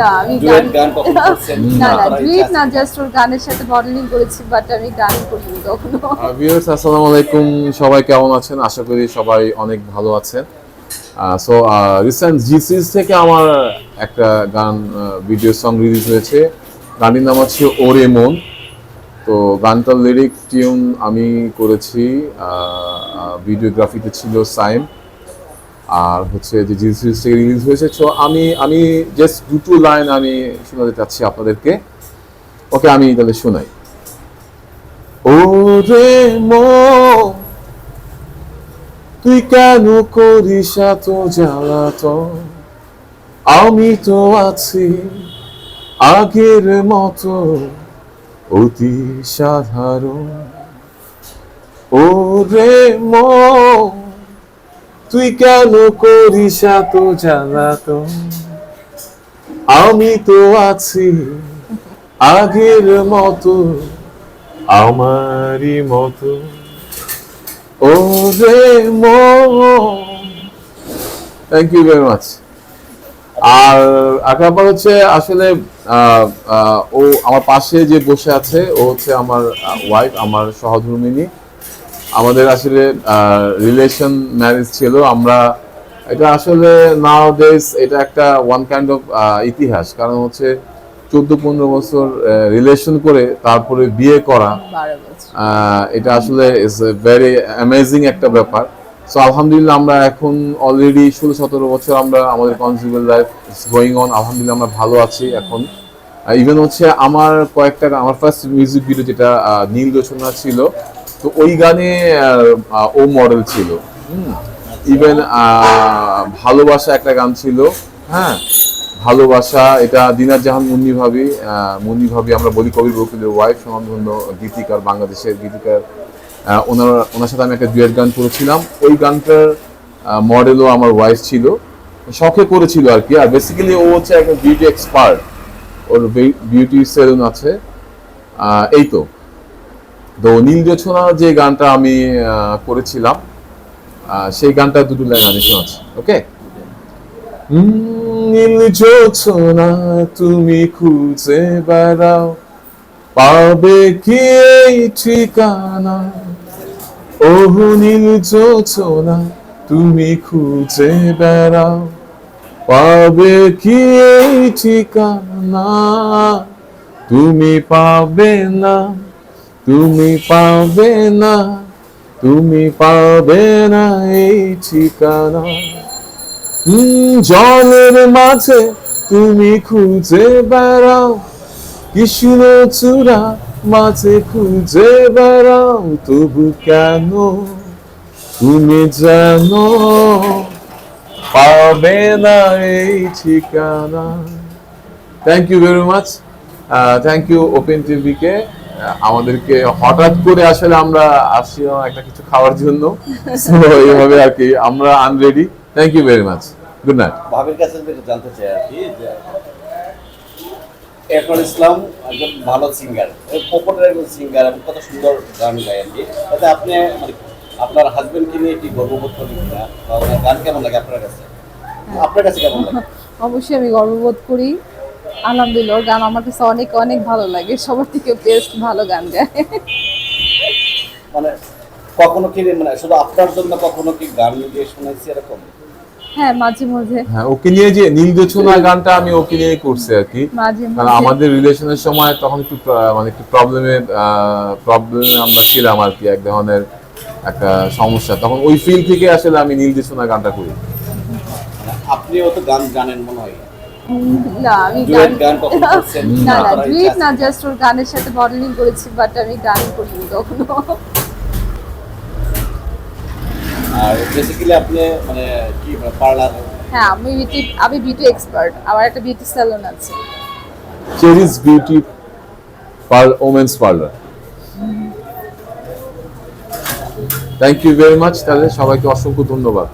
না আমি গান গান কখনো করছেন? না না ডুয়েট না জাস্ট ওর গানের সাথে মডেলিং করেছি বাট আমি গান করিনি কখনো। ভিউয়ার্স আসসালামু আলাইকুম। সবাই কেমন আছেন? আশা করি সবাই অনেক ভালো আছেন। সো রিসেন্ট জি সিরিজ থেকে আমার একটা গান ভিডিও সং রিলিজ হয়েছে। গানটির নাম হচ্ছে ওরে মন। তো গানটার লিরিক টিউন আমি করেছি ভিডিওগ্রাফিতে ছিল সাইম। আর হচ্ছে যে জি সিরিজ থেকে রিলিজ হয়েছে সো আমি আমি জাস্ট দুটো লাইন আমি শোনাতে চাচ্ছি আপনাদেরকে। ওকে আমি তাহলে শোনাই। ওরে মন তুই কেন করিস এত জ্বালাতন? আমি তো আছি আগের মতো অতি সাধারণ। ও রে মন তুই কেন করিস এত জ্বালাতন? আমি তো আছি আগের মতো, আমারই মতো। ওরে থ্যাংক ইউ ভেরি মাচ আর আকাবার হচ্ছে আসলে ও আমার পাশে যে বসে আছে, ও হচ্ছে আমার ওয়াইফ আমার সহধর্মিনী। আমাদের আসলে রিলেশন ম্যারেজ ছিল। আমরা এটা আসলে নাও এটা একটা ওয়ান কাইন্ড অফ ইতিহাস। কারণ হচ্ছে চোদ্দ পনেরো বছর রিলেশন করে তারপরে বিয়ে করা এটা আসলে ইজ ভেরি অ্যামেজিং একটা ব্যাপার। সো আলহামদুলিল্লাহ আমরা এখন অলরেডি ষোলো সতেরো বছর আমরা আমাদের কনজিউমার লাইফ গোয়িং অন আলহামদুলিল্লাহ আমরা ভালো আছি এখন। ইভেন হচ্ছে আমার কয়েকটা আমার ফার্স্ট মিউজিক ভিডিও যেটা নীল রচনা ছিল তো ওই গানে ও মডেল ছিল। ইভেন ভালোবাসা একটা গান ছিল। হ্যাঁ? ভালোবাসা, এটা দিনার জাহান মুন্নি ভাবি মুন্নি ভাবি আমরা বলি কবির বকুলের ওয়াইফ সমানধন্য গীতিকার, বাংলাদেশের গীতিকার। ওনার ওনার সাথে আমি একটা ডুয়েট গান করেছিলাম। ওই গানটার মডেলও আমার ওয়াইফ ছিল। শখে করেছিল আর কি। আর বেসিক্যালি ও হচ্ছে একটা বিউটি এক্সপার্ট ওর বিউটি সেলুন আছে। এই তো। তো নীল জোছনা যে গানটা আমি করেছিলাম সেই গানটা দুটো লাইন আমি শোনাচ্ছি ওকে নীল জোছনা তুমি খুঁজে বেড়াও, পাবে কি এই ঠিকানা? ওহ, নীল জোছনা তুমি খুঁজে বেড়াও, পাবে কি এই ঠিকানা? তুমি পাবে না। তুমি পাবে না, তুমি পাবে না এই ঠিকানা। জলের মাঝে তুমি খুঁজে বেড়াও, কৃষ্ণ চূড়া মাঝে খুঁজে বেড়াও, তবু কেন তুমি জানো পাবে না এই ঠিকানা? Thank you very much thank you open টিভিকে আমাদেরকে হঠাৎ করে আসলে আমরা আসছিলাম একটা কিছু খাওয়ার জন্য। এইভাবে আর কি আমরা unready thank you very much good night ভাবির কাছে যেটা জানতে চাই আর কি যে এরফান ইসলাম একজন ভালো সিঙ্গার পপুলার একজন সিঙ্গার এবং কত সুন্দর গান গায় আর কি। তাতে আপনি মানে আপনার হাজবেন্ডকে নিয়ে কি গর্ববোধ করেন কিনা? বা ওনার গান কেমন লাগে আপনার কাছে? আপনার কাছে কেমন লাগে? অবশ্যই আমি গর্ববোধ করি। আলহামদুলিল্লাহ ওর গান আমার কাছে অনেক অনেক ভালো লাগে। সবার থেকে বেস্ট ভালো গান গায়। মানে কখনো কি মানে শুধু আপনার জন্য কখনো কি গান গিয়ে শোনাইছি এরকম? হ্যাঁ মাঝে মাঝে। হ্যাঁ ওকে নিয়ে যে নীল গানটা আমি ওকে নিয়ে করছি আর কি। কারণ আমাদের রিলেশনের সময় তখন একটু মানে একটু প্রবলেমে প্রবলেমে আমরা ছিলাম আর কি এক ধরনের একটা সমস্যা। তখন ওই ফিল থেকে আসলে আমি নীল জোছনা গানটা করি। মানে আপনিও তো গান জানেন মনে হয়। না আমি গান গান কখনো করছেন? না না ডুয়েট না জাস্ট ওর গানের সাথে মডেলিং করেছি বাট আমি গান করিনি কখনো। আর বেসিক্যালি আপনি মানে কি পার্লার হ্যাঁ? আমি বিউটি আমি বিউটি এক্সপার্ট আমার একটা বিউটি স্যালন আছে। Cherish beauty women's parlour thank you very much তাহলে সবাইকে অসংখ্য ধন্যবাদ।